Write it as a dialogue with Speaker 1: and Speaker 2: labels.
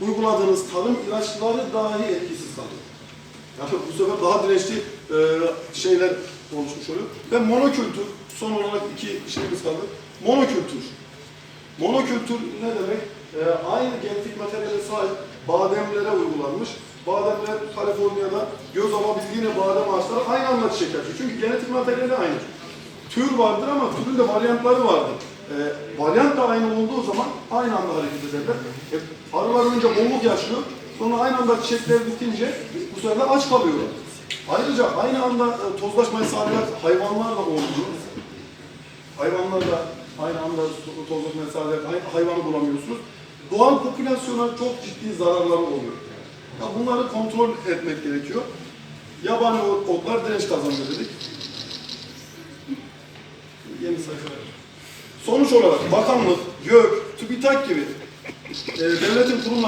Speaker 1: uyguladığınız tarım ilaçları dahi etkisiz kalıyor. Yani bu sefer daha dirençli e, şeyler oluşmuş oluyor. Ve monokültür, son olarak iki şeyimiz kaldı. Monokültür. Monokültür ne demek? E, aynı genetik materyale sahip bademlere uygulanmış. Bademler Kaliforniya'da göz alabildiğine badem ağaçları aynı anda açıyor. Çünkü genetik materyali aynı. Tür vardır ama türün de varyantları vardır. E, varyant da aynı olduğu zaman aynı anda hareket ederler. E, arılar önce bolluk yaşıyor, sonra aynı anda çiçekler bitince bu sefer de aç kalıyorlar. Ayrıca aynı anda e, tozlaşmayı sağlayan hayvanlar da oluyor. Hayvanlar da aynı anda to- tozlaşmayı sağlayan hay- hayvanı bulamıyorsunuz. Doğal popülasyona çok ciddi zararları oluyor. Ya bunları kontrol etmek gerekiyor. Yabani ot- otlar direnç kazanıyor dedik. Yeni sayfa. Sonuç olarak bakanlık, YÖK, TÜBİTAK gibi e, devletin kurumları